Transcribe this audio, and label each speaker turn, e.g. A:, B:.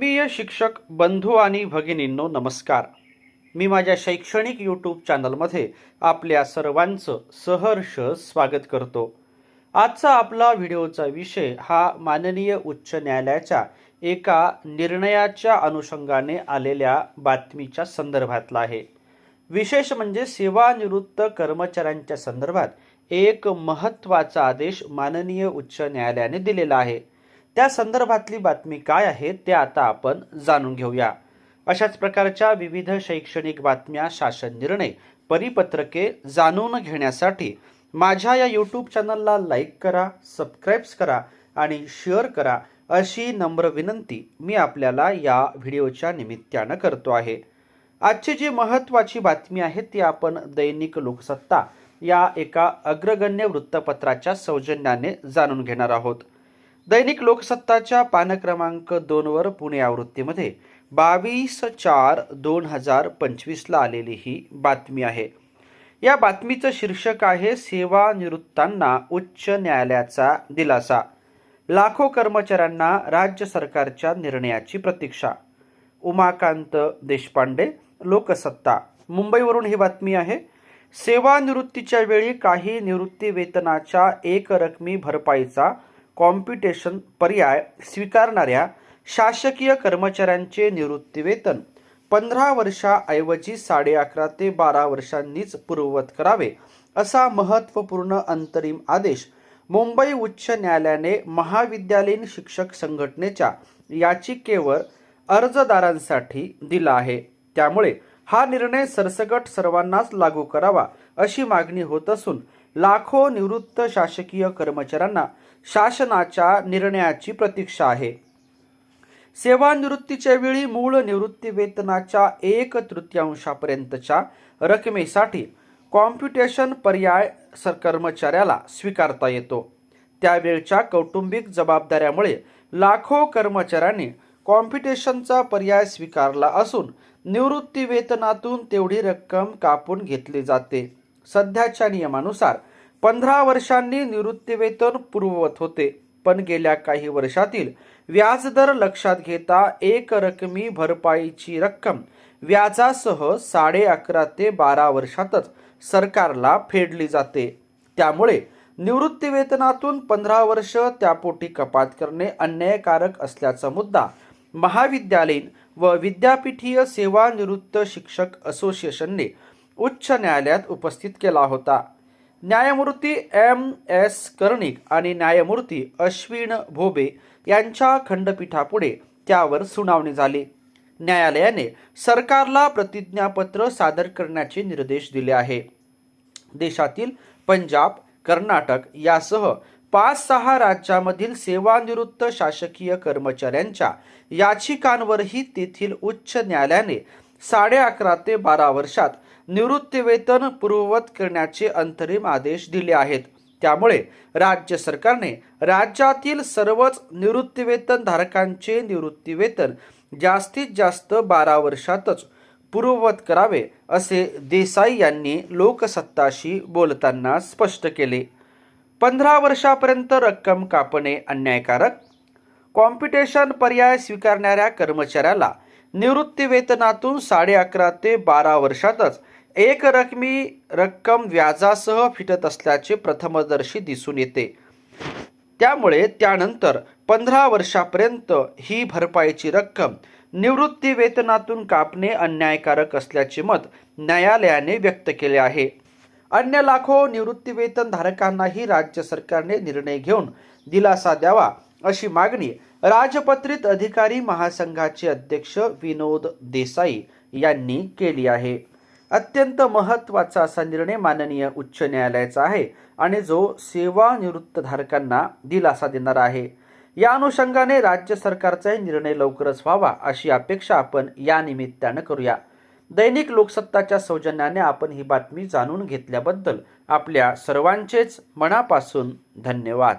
A: प्रिय शिक्षक बंधू आणि भगिनींनो नमस्कार. मी माझ्या शैक्षणिक यूट्यूब चॅनलमध्ये आपल्या सर्वांचं सहर्ष स्वागत करतो. आजचा आपला व्हिडिओचा विषय हा माननीय उच्च न्यायालयाच्या एका निर्णयाच्या अनुषंगाने आलेल्या बातमीच्या संदर्भातला आहे. विशेष म्हणजे सेवानिवृत्त कर्मचाऱ्यांच्या संदर्भात एक महत्त्वाचा आदेश माननीय उच्च न्यायालयाने दिलेला आहे. त्या संदर्भातली बातमी काय आहे ते आता आपण जाणून घेऊया. अशाच प्रकारच्या विविध शैक्षणिक बातम्या शासन निर्णय परिपत्रके जाणून घेण्यासाठी माझ्या या यूट्यूब चॅनलला लाईक करा सबस्क्राईब्स करा आणि शेअर करा अशी नम्र विनंती मी आपल्याला या व्हिडिओच्या निमित्तानं करतो आहे. आजची जी महत्त्वाची बातमी आहे ती आपण दैनिक लोकसत्ता या एका अग्रगण्य वृत्तपत्राच्या सौजन्याने जाणून घेणार आहोत. दैनिक लोकसत्ताच्या पान क्रमांक दोनवर पुणे आवृत्तीमध्ये बावीस चार दोन हजार पंचवीसला आलेली ही बातमी आहे. या बातमीचं शीर्षक आहे सेवानिवृत्तांना उच्च न्यायालयाचा दिलासा. लाखो कर्मचाऱ्यांना राज्य सरकारच्या निर्णयाची प्रतीक्षा. उमाकांत देशपांडे लोकसत्ता. मुंबईवरून ही बातमी आहे. सेवानिवृत्तीच्या वेळी काही निवृत्ती वेतनाच्या एक रकमी भरपाईचा कॉम्प्युटेशन पर्याय स्वीकारणाऱ्या शासकीय कर्मचाऱ्यांचे निवृत्तीवेतन पंधरा वर्षाऐवजी साडे अकरा ते बारा वर्षांनीच पूर्ववत करावे असा महत्त्वपूर्ण अंतरिम आदेश मुंबई उच्च न्यायालयाने महाविद्यालयीन शिक्षक संघटनेच्या याचिकेवर अर्जदारांसाठी दिला आहे. त्यामुळे हा निर्णय सरसकट सर्वांनाच लागू करावा अशी मागणी होत असून लाखो निवृत्त शासकीय कर्मचाऱ्यांना शासनाच्या निर्णयाची प्रतीक्षा आहे. सेवानिवृत्तीच्या वेळी मूळ निवृत्ती वेतनाच्या एक तृतीयांशापर्यंतच्या रकमेसाठी कॉम्प्युटेशन पर्याय सर कर्मचाऱ्याला स्वीकारता येतो. त्यावेळच्या कौटुंबिक जबाबदाऱ्यामुळे लाखो कर्मचाऱ्यांनी कॉम्प्युटेशनचा पर्याय स्वीकारला असून निवृत्ती वेतनातून तेवढी रक्कम कापून घेतली जाते. सध्याच्या नियमानुसार पंधरा वर्षांनी निवृत्तीवेतन पूर्ववत होते. पण गेल्या काही वर्षातील व्याजदर लक्षात घेता एक रकमी भरपाईची रक्कम व्याजासह साडे अकरा ते बारा वर्षातच सरकारला फेडली जाते. त्यामुळे निवृत्तीवेतनातून पंधरा वर्ष त्यापोटी कपात करणे अन्यायकारक असल्याचा मुद्दा महाविद्यालयीन व विद्यापीठीय सेवानिवृत्त शिक्षक असोसिएशनने उच्च न्यायालयात उपस्थित केला होता. न्यायमूर्ती एम. एस. कर्णिक आणि न्यायमूर्ती अश्विन भोबे यांच्या खंडपीठापुढे त्यावर सुनावणी झाली. न्यायालयाने सरकारला प्रतिज्ञापत्र सादर करण्याचे निर्देश दिले आहे. देशातील पंजाब कर्नाटक यासह पाच सहा राज्यामधील सेवानिवृत्त शासकीय कर्मचाऱ्यांच्या याचिकांवरही तेथील उच्च न्यायालयाने साडे अकरा ते बारा वर्षात निवृत्तीवेतन पूर्ववत करण्याचे अंतरिम आदेश दिले आहेत. त्यामुळे राज्य सरकारने राज्यातील सर्वच निवृत्तीवेतन धारकांचे निवृत्तीवेतन जास्तीत जास्त बारा वर्षातच पूर्ववत करावे असे देसाई यांनी लोकसत्ताशी बोलताना स्पष्ट केले. पंधरा वर्षापर्यंत रक्कम कापणे अन्यायकारक? कॉम्पिटिशन पर्याय स्वीकारणाऱ्या कर्मचाऱ्याला निवृत्तीवेतनातून साडे अकरा ते बारा वर्षातच एक रकमी रक्कम व्याजासह फिटत असल्याचे प्रथमदर्शी दिसून येते. त्यामुळे त्यानंतर पंधरा वर्षापर्यंत ही भरपाईची रक्कम निवृत्ती वेतनातून कापणे अन्यायकारक असल्याचे मत न्यायालयाने व्यक्त केले आहे. अन्य लाखो निवृत्ती वेतन धारकांनाही राज्य सरकारने निर्णय घेऊन दिलासा द्यावा अशी मागणी राजपत्रित अधिकारी महासंघाचे अध्यक्ष विनोद देसाई यांनी केली आहे. अत्यंत महत्त्वाचा असा निर्णय माननीय उच्च न्यायालयाचा आहे आणि जो सेवानिवृत्तधारकांना दिलासा देणार आहे. या अनुषंगाने राज्य सरकारचाही निर्णय लवकरच व्हावा अशी अपेक्षा आपण या निमित्तानं करूया. दैनिक लोकसत्ताच्या सौजन्याने आपण ही बातमी जाणून घेतल्याबद्दल आपल्या सर्वांचेच मनापासून धन्यवाद.